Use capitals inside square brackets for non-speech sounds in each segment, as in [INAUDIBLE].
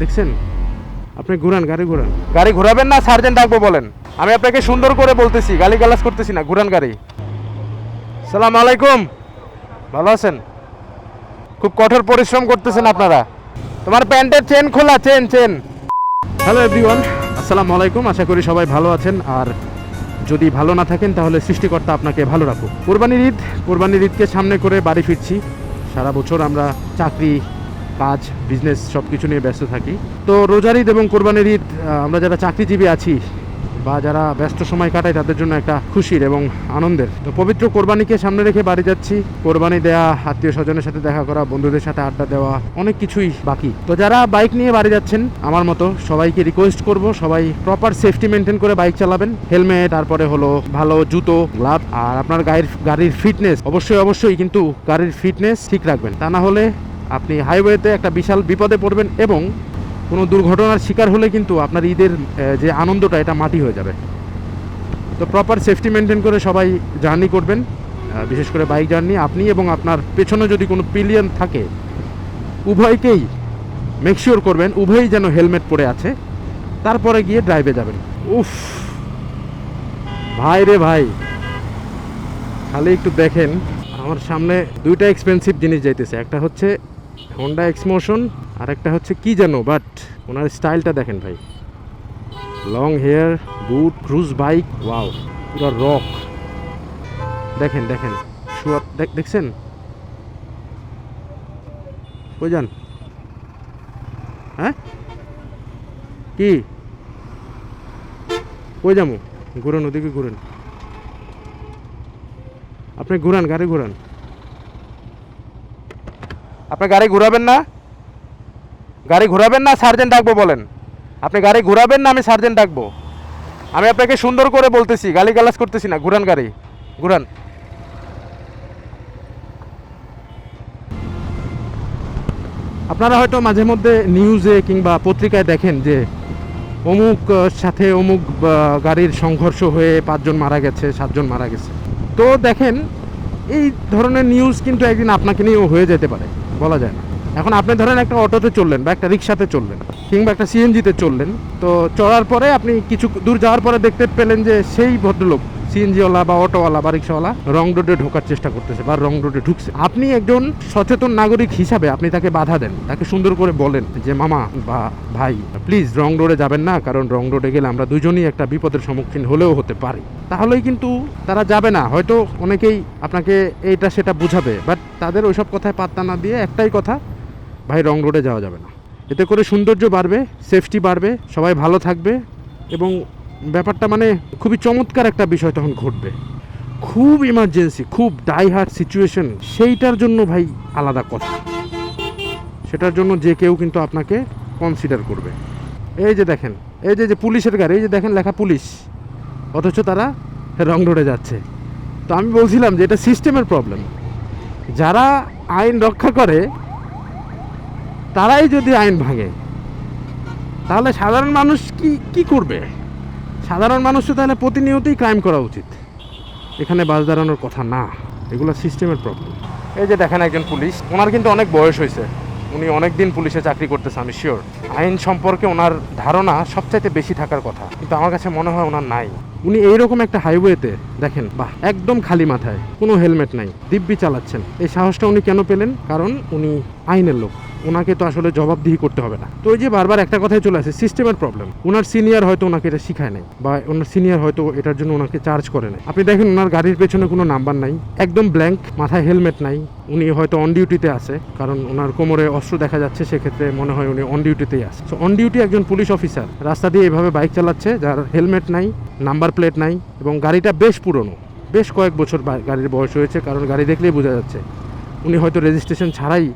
দেখছেন? আপনি ঘুরান গাড়ি ঘুরান। গাড়ি ঘোরাবেন না সার্জেন্ট ডাকবো বলেন। আমি আপনাকে সুন্দর করে বলতেছি গালি গালাজ করতেছি না। ঘুরান গাড়ি। সালাম আলাইকুম। ভালো আছেন? খুব কঠোর পরিশ্রম করতেছেন আপনারা। তোমার প্যান্টের চেন খোলা চেন চেন। হ্যালো এভরিওয়ান আসসালামু আলাইকুম। আশা করি সবাই ভালো আছেন। আর যদি ভালো না থাকেন তাহলে সৃষ্টিকর্তা আপনাকে ভালো রাখুক। কোরবানির ঈদ কোরবানির ঈদকে সামনে করে বাড়ি ফিরছি। সারা বছর আমরা চাকরি কাজ বিজনেস সব কিছু নিয়ে ব্যস্ত থাকি। তো রোজার ঈদ এবং কোরবানির ঈদ আমরা যারা চাকরিজীবী আছি বা যারা ব্যস্ত সময় কাটায় তাদের জন্য একটা খুশির এবং আনন্দের। তো পবিত্র কোরবানিকে সামনে রেখে বাড়ি যাচ্ছি। কোরবানি দেয়া, আত্মীয় স্বজনের সাথে দেখা করা, বন্ধুদের সাথে আড্ডা দেওয়া, অনেক কিছুই বাকি। তো যারা বাইক নিয়ে বাড়ি যাচ্ছেন, আমার মতো সবাইকে রিকোয়েস্ট করব, সবাই প্রপার সেফটি মেনটেন করে বাইক চালাবেন। হেলমেট তারপরে হলো ভালো জুতো গ্লাভ আর আপনার গাড়ির গাড়ির ফিটনেস অবশ্যই অবশ্যই কিন্তু গাড়ির ফিটনেস ঠিক রাখবেন। তা না হলে আপনি হাইওয়েতে একটা বিশাল বিপদে পড়বেন এবং কোনো দুর্ঘটনার শিকার হলে কিন্তু আপনার ঈদের যে আনন্দটা, এটা মাটি হয়ে যাবে। তো প্রপার সেফটি মেনটেন করে সবাই জার্নি করবেন। বিশেষ করে বাইক জার্নি আপনি এবং আপনার পেছনে যদি কোনো পিলিয়ন থাকে, উভয়কেই মেকশিওর করবেন, উভয়ই যেন হেলমেট পরে আছে। তারপরে গিয়ে ড্রাইভে যাবেন। উফ! ভাই রে ভাই! খালি একটু দেখেন, আমার সামনে দুইটা এক্সপেন্সিভ জিনিস যাইতেছে। একটা হচ্ছে হোন্ডা এক্সমোশন আর একটা হচ্ছে কি যেন বাট ওনার স্টাইলটা দেখেন ভাই। Long hair boot cruise bike wow পুরো রক দেখেন দেখেন দেখ- দেখছেন? যান? হ্যাঁ? কি? কই যাব? ঘুরেন, ওদিকে ঘুরেন। আপনি ঘুরান, গাড়ি ঘুরান। আপনি গাড়ি ঘুরাবেন না? গাড়ি ঘোরাবেন না? সার্জেন্ট ডাকবো বলেন। আপনি গাড়ি ঘোরাবেন না? আমি সার্জেন্ট ডাকবো। আমি আপনাকে সুন্দর করে বলতেছি গালি গালাজ করতেছি না। ঘুরান গাড়ি। ঘুরান। আপনারা হয়তো মাঝে মধ্যে নিউজে কিংবা পত্রিকায় দেখেন যে অমুক সাথে অমুক গাড়ির সংঘর্ষ হয়ে পাঁচজন মারা গেছে, সাতজন মারা গেছে। তো দেখেন, এই ধরনের নিউজ কিন্তু একদিন আপনাকে নিয়েও হয়ে যেতে পারে। বলা যায় না। এখন আপনি ধরেন একটা অটোতে চললেন বা একটা রিক্সাতে চললেন কিংবা একটা সিএনজিতে চললেন, তো চড়ার পরে আপনি কিছু দূর যাওয়ার পরে দেখতে পেলেন যে সেই ভদ্রলোক সিএনজিওয়ালা বা অটোওয়ালা বা রিক্সাওয়ালা রং রোডে ঢোকার চেষ্টা করতেছে বা রং রোডে ঢুকছে। আপনি একজন সচেতন নাগরিক হিসাবে আপনি তাকে বাধা দেন, তাকে সুন্দর করে বলেন যে, মামা বা ভাই প্লিজ রং রোডে যাবেন না, কারণ রং রোডে গেলে আমরা দুজনই একটা বিপদের সম্মুখীন হলেও হতে পারি। তাহলেই কিন্তু তারা যাবে না। হয়তো অনেকেই আপনাকে এইটা সেটা বুঝাবে বাট তাদের ওইসব কথায় পাত্তা না দিয়ে একটাই কথা, ভাই, রং রোডে যাওয়া যাবে না। এতে করে সৌন্দর্য বাড়বে সেফটি বাড়বে, সবাই ভালো থাকবে এবং ব্যাপারটা মানে খুবই চমৎকার একটা বিষয় তখন ঘটবে। খুব ইমার্জেন্সি খুব ডাই হার্ড সিচুয়েশন সেইটার জন্য ভাই আলাদা কথা সেটার জন্য যে কেউ কিন্তু আপনাকে কনসিডার করবে। এই যে দেখেন, এই যে যে পুলিশের গাড়ি, এই যে দেখেন লেখা পুলিশ, অথচ তারা রং রোডে যাচ্ছে। তো আমি বলছিলাম যে এটা সিস্টেমের প্রবলেম যারা আইন রক্ষা করে, তারাই যদি আইন ভাঙে, তাহলে সাধারণ মানুষ কি কি করবে? সাধারণ মানুষ তো তাহলে প্রতিনিয়তই ক্রাইম করা উচিত। এখানে বাস দাঁড়ানোর কথা না, এগুলো সিস্টেমের প্রবলেম এই যে দেখেন একজন পুলিশ, ওনার কিন্তু অনেক বয়স হয়েছে। উনি অনেক দিন পুলিশে চাকরি করতেছে, আমি শিওর আইন সম্পর্কে ওনার ধারণা সবচাইতে বেশি থাকার কথা, কিন্তু আমার কাছে মনে হয় ওনার নাই। উনি এইরকম একটা হাইওয়েতে দেখেন, বাহ, একদম খালি মাথায়, কোনো হেলমেট নাই, দিব্যি চালাচ্ছেন। এই সাহসটা উনি কেন পেলেন? কারণ উনি আইনের লোক। ওনাকে তো আসলে জবাবদিহি করতে হবে না। তো ওই যে বারবার একটা কথাই চলে আসে সিস্টেমের প্রবলেম ওনার সিনিয়র হয়তো ওনাকে এটা শিখায় নাই, বা ওনার সিনিয়র হয়তো এটার জন্য ওনাকে চার্জ করে নাই। আপনি দেখেন ওনার গাড়ির পেছনে কোনো নাম্বার নাই, একদম ব্ল্যাঙ্ক মাথায় হেলমেট নাই, উনি হয়তো অন ডিউটিতে আছে, কারণ ওনার কোমরে অস্ত্র দেখা যাচ্ছে, সেক্ষেত্রে মনে হয় উনি অন ডিউটিতেই আছে। সো অন ডিউটি একজন পুলিশ অফিসার রাস্তা দিয়ে এভাবে বাইক চালাচ্ছে, যার হেলমেট নাই নাম্বার প্লেট নাই, এবং গাড়িটা বেশ পুরনো। বেশ কয়েক বছর গাড়ির বয়স হয়েছে, কারণ গাড়ি দেখলেই বোঝা যাচ্ছে, উনি হয়তো রেজিস্ট্রেশন ছাড়াই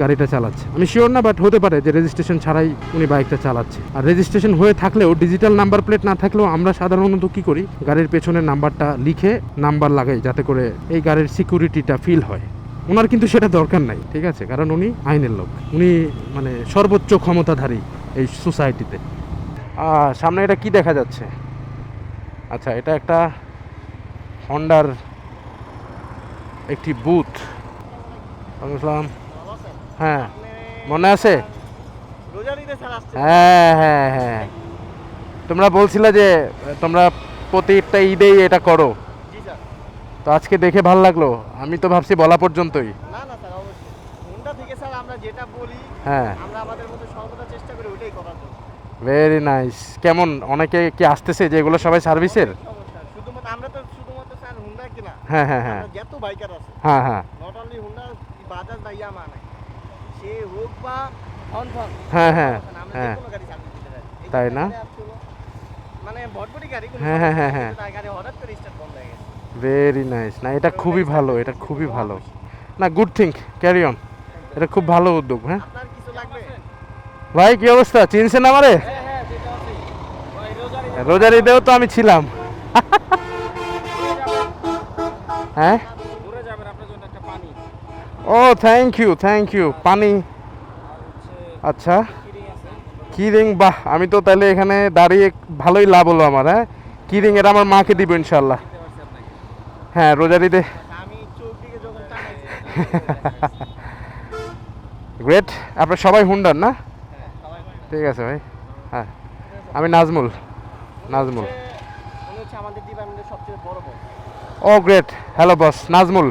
গাড়িটা চালাচ্ছে। আমি শিওর না বাট হতে পারে যে রেজিস্ট্রেশন ছাড়াই উনি বাইকটা চালাচ্ছে। আর রেজিস্ট্রেশন হয়ে থাকলেও ডিজিটাল নাম্বার প্লেট না থাকলেও আমরা সাধারণত কি করি, গাড়ির পেছনের নাম্বারটা লিখে নাম্বার লাগাই, যাতে করে এই গাড়ির সিকিউরিটিটা ফিল হয়। ওনার কিন্তু সেটা দরকার নাই, ঠিক আছে? কারণ উনি আইনের লোক। উনি মানে সর্বোচ্চ ক্ষমতাধারী এই সোসাইটিতে আর সামনে এটা কি দেখা যাচ্ছে? আচ্ছা এটা একটা হন্ডার একটি বুথ আসসালাম। হ্যাঁ মনে আছে? হ্যাঁ হ্যাঁ হ্যাঁ। তোমরা বলছিলে যে তোমরা প্রতিটা ঈদেই এটা করো। তো আজকে দেখে ভালো লাগল। আমি তো ভাবছি বলা পর্যন্তই। না না স্যার অবশ্যই। হুন্ডা থেকে স্যার আমরা যেটা বলি হ্যাঁ। আমরা আমাদের মধ্যে সর্বদা চেষ্টা করি ওইটাই করার জন্য। ভেরি নাইস কেমন? অনেকে কি আসতেছে যে এগুলো সবাই সার্ভিসের? শুধুমাত্র আমরা তো শুধুমাত্র স্যার হুন্ডা কিনা হ্যাঁ হ্যাঁ হ্যাঁ। যত বাইকার আছে। হ্যাঁ হ্যাঁ। নট অনলি হুন্ডা বাজাজ বা ইয়ামা হ্যাঁ, হ্যাঁ, হ্যাঁ। যে কোনো গাড়ি সার্ভিস দিতে পারি। এই যে তাই না? মানে হ্যাঁ, হ্যাঁ, হ্যাঁ, হ্যাঁ। গাড়ি হঠাৎ করে স্টার্ট বন্ধ হয়ে গেছে। ভেরি নাইস না এটা খুবই ভালো এটা খুবই ভালো। না গুড থিঙ্ক ক্যারি অন এটা খুব ভালো উদ্যোগ হ্যাঁ। আপনার কিছু লাগবে? ভাই কি অবস্থা? চিনছেন আমারে? হ্যাঁ হ্যাঁ রোজার ঈদেও তো আমি ছিলাম। হ্যাঁ? ও থ্যাংক ইউ থ্যাংক ইউ পানি আচ্ছা। কিরিং বাহ আমি তো তাহলে এখানে দাঁড়িয়ে ভালোই লাভ হলো আমার হ্যাঁ? কিরিং এটা আমার মাকে দিব ইনশাল্লাহ হ্যাঁ রোজার ঈদে। আমি চোখ দিকে যখন টানাইছি গ্রেট আপনার সবাই হুন্ডার না। ঠিক আছে ভাই হ্যাঁ। আমি নাজমুল নাজমুল। ও গ্রেট হ্যালো বস নাজমুল।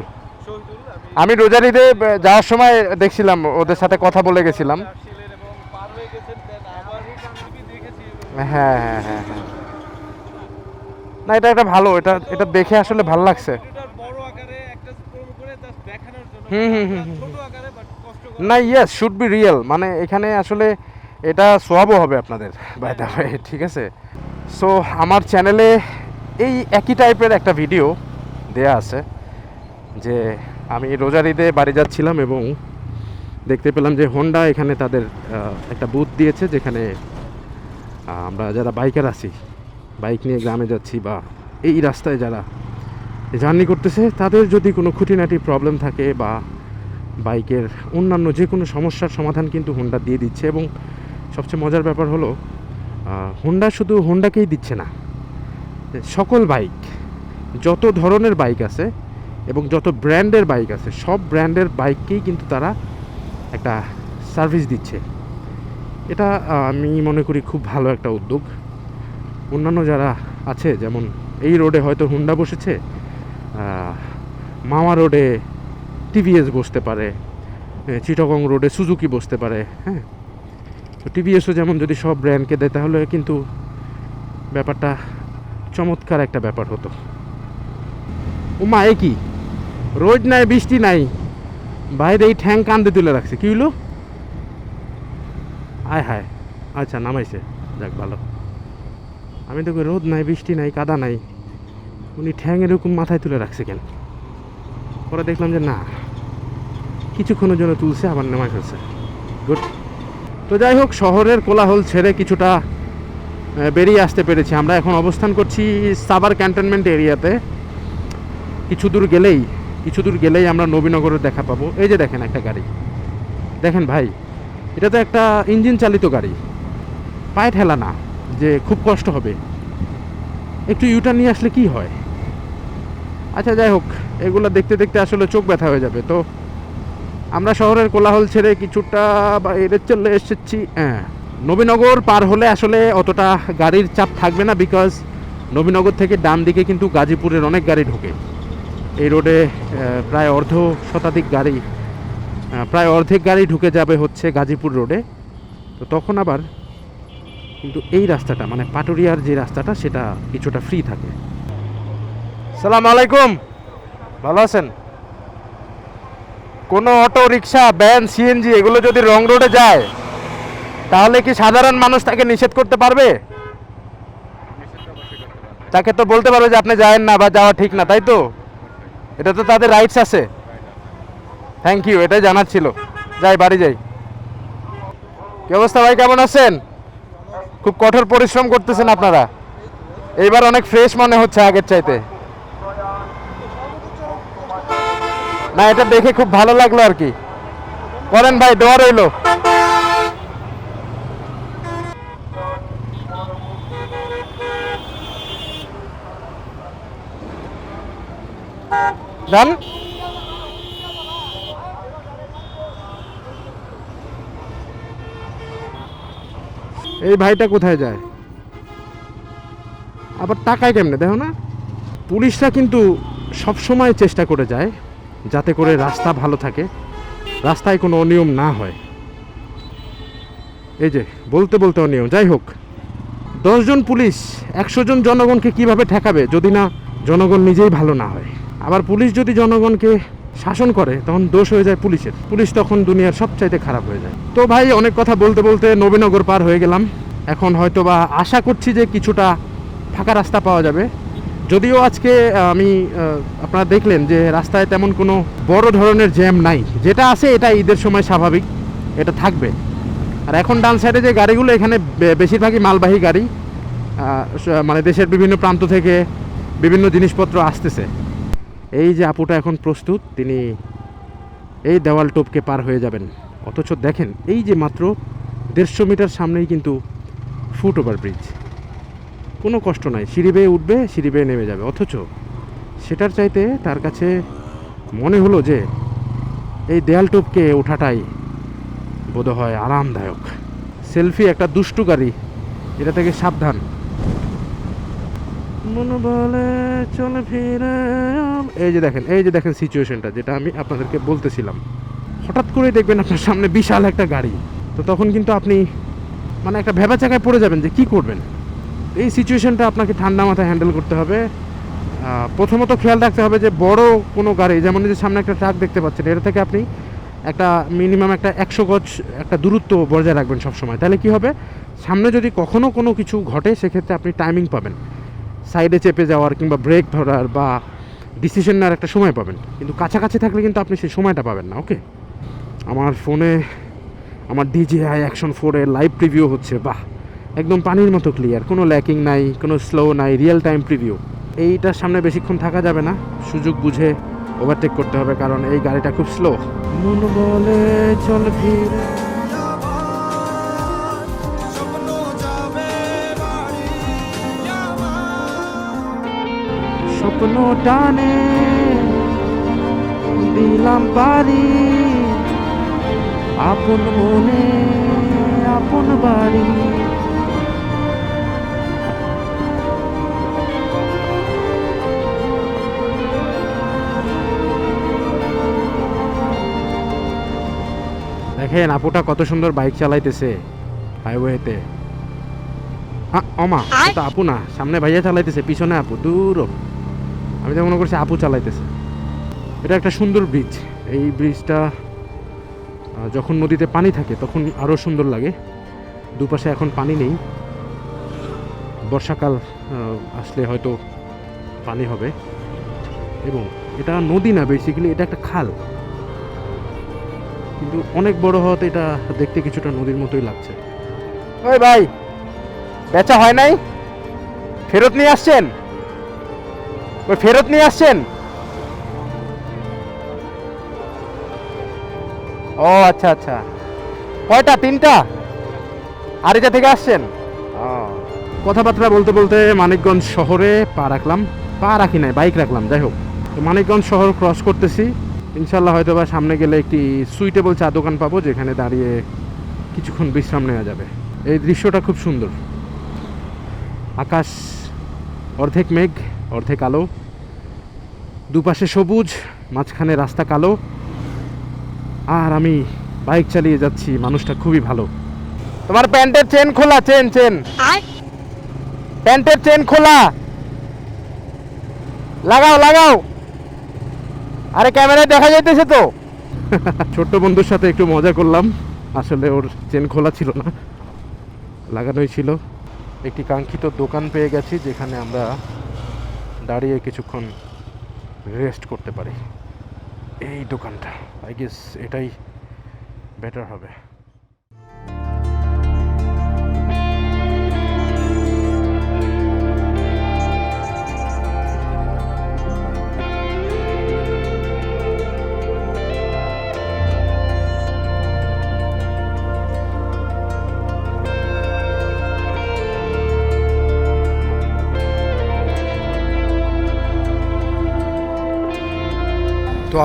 আমি আমি রোজার ঈদে যাওয়ার সময় দেখছিলাম ওদের সাথে কথা বলে গেছিলাম। হয়ে হ্যাঁ হ্যাঁ হ্যাঁ। না এটা একটা ভালো এটা এটা দেখে আসলে ভালো লাগছে। হুম, হুম, হুম, না ইয়েস শুড বি রিয়েল মানে এখানে আসলে এটা সোয়াবও হবে আপনাদের বাই দ্য ওয়ে ঠিক আছে? সো আমার চ্যানেলে এই একই টাইপের একটা ভিডিও দেয়া আছে যে আমি রোজার ঈদে বাড়ি যাচ্ছিলাম এবং দেখতে পেলাম যে হোন্ডা এখানে তাদের একটা বুথ দিয়েছে যেখানে আমরা যারা বাইকার আছি বাইক নিয়ে গ্রামে যাচ্ছি বা এই রাস্তায় যারা জার্নি করতেছে, তাদের যদি কোনো খুঁটিনাটি প্রবলেম থাকে বা বাইকের অন্যান্য যে কোনো সমস্যার সমাধান কিন্তু হোন্ডা দিয়ে দিচ্ছে এবং সবচেয়ে মজার ব্যাপার হলো হোন্ডা শুধু হোন্ডাকেই দিচ্ছে না, সকল বাইক যত ধরনের বাইক আছে এবং যত ব্র্যান্ডের বাইক আছে, সব ব্র্যান্ডের বাইককেই কিন্তু তারা একটা সার্ভিস দিচ্ছে। এটা আমি মনে করি খুব ভালো একটা উদ্যোগ। অন্যান্য যারা আছে, যেমন এই রোডে হয়তো হুন্ডা বসেছে মামা রোডে টিভিএস বসতে পারে চিটাগং রোডে সুজুকি বসতে পারে হ্যাঁ? তো টিভিএসও যেমন যদি সব ব্র্যান্ডকে দেয়, তাহলে কিন্তু ব্যাপারটা চমৎকার একটা ব্যাপার হতো। ও মা কি? রোদ নাই, বৃষ্টি নাই। বাইরে এই ঠ্যাং কান্দে তুলে রাখছে। কি হইল? আয় হায়। আচ্ছা নামাইছে। যাক, ভালো। আমি তো রোদ নাই, বৃষ্টি নাই, কাদা নাই। উনি ঠ্যাং এরকম মাথায় তুলে রাখছে কেন? পরে দেখলাম যে না, কিছুক্ষণের জন্য তুলছে, আবার নেমায় ফেলছে। গুড তো যাই হোক, শহরের কোলাহল ছেড়ে কিছুটা বেরিয়ে আসতে পেরেছি। আমরা এখন অবস্থান করছি সাবার ক্যান্টনমেন্ট এরিয়াতে। কিছু দূর গেলেই কিছু দূর গেলেই আমরা নবীনগরের দেখা পাবো। এই যে দেখেন একটা গাড়ি। দেখেন ভাই, এটা তো একটা ইঞ্জিন চালিত গাড়ি। পায়ে ঠেলা না, যে খুব কষ্ট হবে। একটু ইউটার নিয়ে আসলে কি হয়? আচ্ছা যাই হোক, এগুলো দেখতে দেখতে আসলে চোখ ব্যথা হয়ে যাবে। তো আমরা শহরের কোলাহল ছেড়ে কিছুটা বাইরে চলে এসেছি। হ্যাঁ নবীনগর পার হলে আসলে অতটা গাড়ির চাপ থাকবে না বিকজ নবীনগর থেকে ডান দিকে কিন্তু গাজীপুরের অনেক গাড়ি ঢোকে। এই রোডে প্রায় অর্ধ শতাধিক গাড়ি প্রায় অর্ধেক গাড়ি ঢুকে যাবে হচ্ছে গাজীপুর রোডে। তো তখন আবার কিন্তু এই রাস্তাটা মানে পাটুরিয়ার যে রাস্তাটা, সেটা কিছুটা ফ্রি থাকে। সালাম আলাইকুম। ভালো আছেন? কোনো অটো, রিক্সা, ভ্যান সিএনজি এগুলো যদি রং রোডে যায়, তাহলে কি সাধারণ মানুষ তাকে নিষেধ করতে পারবে? তাকে তো বলতে পারবে যে আপনি যায়েন না বা যাওয়া ঠিক না, তাই তো? এটা তো তাদের রাইটস আছে। থ্যাংক ইউ এটাই জানার ছিল। যাই, বাড়ি যাই। কি অবস্থা ভাই, কেমন আছেন? খুব কঠোর পরিশ্রম করতেছেন আপনারা। এইবার অনেক ফ্রেশ মনে হচ্ছে আগের চাইতে। না, এটা দেখে খুব ভালো লাগল আর কি। করেন ভাই, দোয়া রইল। যান। এই ভাইটা কোথায় যায়? আবার টাকায় কেমনে? দেখো না। পুলিশরা কিন্তু সব সময় চেষ্টা করে যায় যাতে করে রাস্তা ভালো থাকে। রাস্তায় কোনো অনিয়ম না হয়। এই যে, বলতে বলতে অনিয়ম। যাই হোক, দশজন পুলিশ, একশো জন জনগণকে কীভাবে ঠেকাবে যদি না জনগণ নিজেই ভালো না হয়? আবার পুলিশ যদি জনগণকে শাসন করে, তখন দোষ হয়ে যায় পুলিশের। পুলিশ তখন দুনিয়ার সবচাইতে খারাপ হয়ে যায়। তো ভাই, অনেক কথা বলতে বলতে নবীনগর পার হয়ে গেলাম। এখন হয়তো বা আশা করছি যে কিছুটা ফাঁকা রাস্তা পাওয়া যাবে। যদিও আজকে আমি আপনারা দেখলেন যে রাস্তায় তেমন কোনো বড় ধরনের জ্যাম নাই। যেটা আছে এটা ঈদের সময় স্বাভাবিক। এটা থাকবে। আর এখন ডান সাইডে যে গাড়িগুলো, এখানে বেশিরভাগই মালবাহী গাড়ি। মানে দেশের বিভিন্ন প্রান্ত থেকে বিভিন্ন জিনিসপত্র আসতেছে। এই যে আপুটা এখন প্রস্তুত, তিনি এই দেওয়াল টোপকে পার হয়ে যাবেন। অথচ দেখেন, এই যে মাত্র দেড়শো মিটার সামনেই কিন্তু ফুট ওভার ব্রিজ। কোনো কষ্ট নাই, সিঁড়ি বেয়ে উঠবে, সিঁড়ি বেয়ে নেমে যাবে। অথচ সেটার চাইতে তার কাছে মনে হলো যে এই দেয়াল টোপকে ওঠাটাই বোধহয় আরামদায়ক। সেলফি একটা দুষ্টু গাড়ি, এটা থেকে সাবধান। মন বলে, চলে ফিরে এই যে দেখেন, এই যে দেখেন সিচুয়েশনটা যেটা আমি আপনাদেরকে বলতেছিলাম। হঠাৎ করে দেখবেন আপনার সামনে বিশাল একটা গাড়ি। তো তখন কিন্তু আপনি মানে একটা ভেবা জায়গায় পড়ে যাবেন যে কি করবেন। এই সিচুয়েশনটা আপনাকে ঠান্ডা মাথায় হ্যান্ডেল করতে হবে। প্রথমত খেয়াল রাখতে হবে যে বড় কোনো গাড়ি, যেমন যে সামনে একটা ট্রাক দেখতে পাচ্ছেন, এটা থেকে আপনি একটা মিনিমাম একটা একশো গজ একটা দূরত্ব বজায় রাখবেন সবসময়। তাহলে কি হবে? সামনে যদি কখনো কোনো কিছু ঘটে, সেক্ষেত্রে আপনি টাইমিং পাবেন। সাইডে চেপে যাওয়ার কিংবা ব্রেক ধরার বা ডিসিশন নেওয়ার একটা সময় পাবেন। কিন্তু কাছাকাছি থাকলে কিন্তু আপনি সেই সময়টা পাবেন না ওকে আমার ফোনে আমার ডিজিআই অ্যাকশন ফোরের লাইভ প্রিভিউ হচ্ছে, বাহ! একদম পানির মতো ক্লিয়ার কোনো ল্যাকিং নাই, কোনো স্লো নাই রিয়েল টাইম প্রিভিউ এইটার সামনে বেশিক্ষণ থাকা যাবে না, সুযোগ বুঝে ওভারটেক করতে হবে, কারণ এই গাড়িটা খুব স্লো মন বলে চল ফিরে। স্বপ্ন টানে দিলাম পারি আপন মনে আপন বাড়ি। দেখেন আপুটা কত সুন্দর বাইক চালাইতেছে হাইওয়েতে আ, অমা এটা আপু না সামনে ভাইয়া চালাইতেছে পিছনে আপু দূর আমি তো মনে করছি আপু চালাইতেছে। এটা একটা সুন্দর ব্রিজ এই ব্রিজটা যখন নদীতে পানি থাকে, তখন আরও সুন্দর লাগে। দুপাশে এখন পানি নেই। বর্ষাকাল আসলে হয়তো পানি হবে। এবং এটা নদী না বেসিক্যালি এটা একটা খাল। কিন্তু অনেক বড় হওয়াতে এটা দেখতে কিছুটা নদীর মতোই লাগছে। ওই ভাই, বেচা হয় নাই? ফেরত নিয়ে আসছেন? ওই ফেরত নিয়ে আসছেন? ও আচ্ছা আচ্ছা। কয়টা, তিনটা? আরিজা থেকে আসছেন? কথাবার্তা বলতে বলতে মানিকগঞ্জ শহরে পা রাখলাম। পা রাখি নাই, বাইক রাখলাম, যাই হোক। তো মানিকগঞ্জ শহর ক্রস করতেছি। ইনশাল্লাহ হয়তো বা সামনে গেলে একটি সুইটেবল চা দোকান পাবো, যেখানে দাঁড়িয়ে কিছুক্ষণ বিশ্রাম নেওয়া যাবে। এই দৃশ্যটা খুব সুন্দর। আকাশ অর্ধেক মেঘ অর্ধেক আলো। দুপাশে সবুজ মাঝখানে রাস্তা কালো। আর আমি বাইক চালিয়ে যাচ্ছি মানুষটা খুবই ভালো। তোমার প্যান্টের চেন খোলা চেন চেন। প্যান্টের চেন খোলা। লাগাও লাগাও। আরে ক্যামেরায় দেখা যাইতেছে তো। [LAUGHS] ছোট্ট বন্ধুর সাথে একটু মজা করলাম। আসলে ওর চেন খোলা ছিল না। লাগানোই ছিল। একটি কাঙ্ক্ষিত দোকান পেয়ে গেছি, যেখানে আমরা দাঁড়িয়ে কিছুক্ষণ রেস্ট করতে পারি। এই দোকানটা আই গেস এটাই বেটার হবে।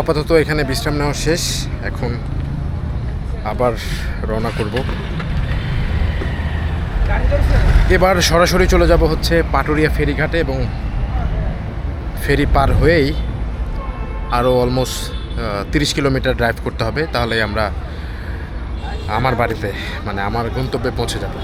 আপাতত এখানে বিশ্রাম নেওয়া শেষ। এখন আবার রওনা করব। এবার সরাসরি চলে যাব হচ্ছে পাটুরিয়া ফেরিঘাটে এবং ফেরি পার হয়েই আরও অলমোস্ট তিরিশ কিলোমিটার ড্রাইভ করতে হবে। তাহলে আমরা আমার বাড়িতে মানে আমার গন্তব্যে পৌঁছে যাব।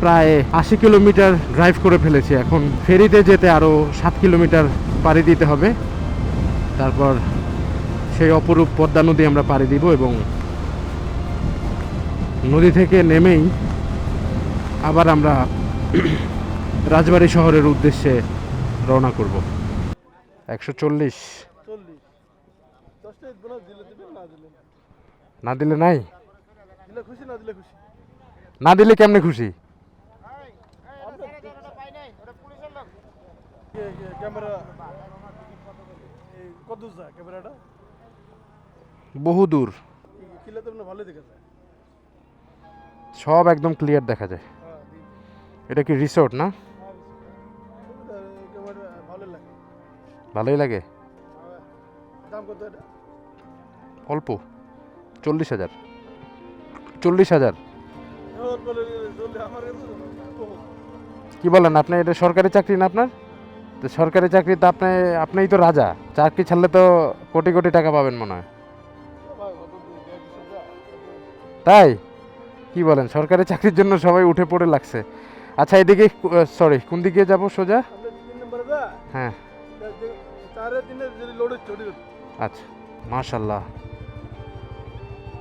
প্রায় আশি কিলোমিটার ড্রাইভ করে ফেলেছি। এখন ফেরিতে যেতে আরও সাত কিলোমিটার পাড়ি দিতে হবে। তারপর সেই অপরূপ পদ্মা নদী আমরা পাড়ি দিব এবং নদী থেকে নেমেই আবার আমরা রাজবাড়ি শহরের উদ্দেশ্যে রওনা করব। একশো চল্লিশ। না দিলে নাই? দিলে খুশি না দিলে খুশি। না দিলে কেমনে খুশি কে- কে- ক্যামেরা কত দূর যায় ক্যামেরাটা? বহু দূর। কিলে তো দেখা যায়। সব একদম ক্লিয়ার দেখা যায়। এটা কি রিসোর্ট না? ভালোই লাগে। অল্প। চল্লিশ হাজার। চল্লিশ হাজার। কি বলেন আপনি এটা সরকারি চাকরি না আপনার? তো সরকারি চাকরি তো আপনি, আপনিই তো রাজা। চাকরি ছাড়লে তো কোটি কোটি টাকা পাবেন মনে হয়? তাই? কি বলেন? সরকারি চাকরির জন্য সবাই উঠে পড়ে লাগছে। আচ্ছা এদিকে সরি কোন দিকে যাব সোজা? হ্যাঁ। আচ্ছা মাশাল্লাহ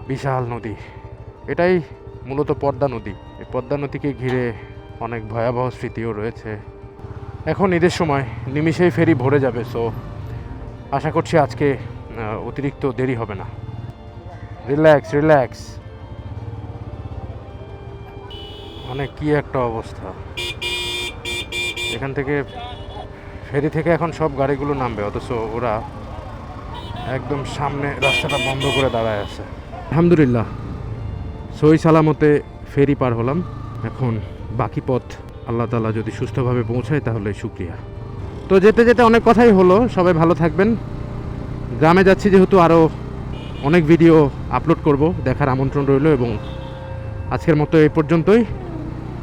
বিশাল নদী। এটাই মূলত পদ্মা নদী। এই পদ্মা নদীকে ঘিরে অনেক ভয়াবহ স্মৃতিও রয়েছে। এখন ঈদের সময় নিমিষেই ফেরি ভরে যাবে সো আশা করছি আজকে অতিরিক্ত দেরি হবে না। রিল্যাক্স রিল্যাক্স মানে কি একটা অবস্থা। এখান থেকে ফেরি থেকে এখন সব গাড়িগুলো নামবে, অথচ ওরা একদম সামনে রাস্তাটা বন্ধ করে দাঁড়ায় আছে। আলহামদুলিল্লাহ। সই সালামতে ফেরি পার হলাম। এখন বাকি পথ আল্লাহ তালা যদি সুস্থভাবে পৌঁছায় তাহলে শুক্রিয়া। তো যেতে যেতে অনেক কথাই হলো, সবাই ভালো থাকবেন। গ্রামে যাচ্ছি যেহেতু আরও অনেক ভিডিও আপলোড করব, দেখার আমন্ত্রণ রইল এবং আজকের মতো এই পর্যন্তই।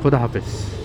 খোদা হাফেজ।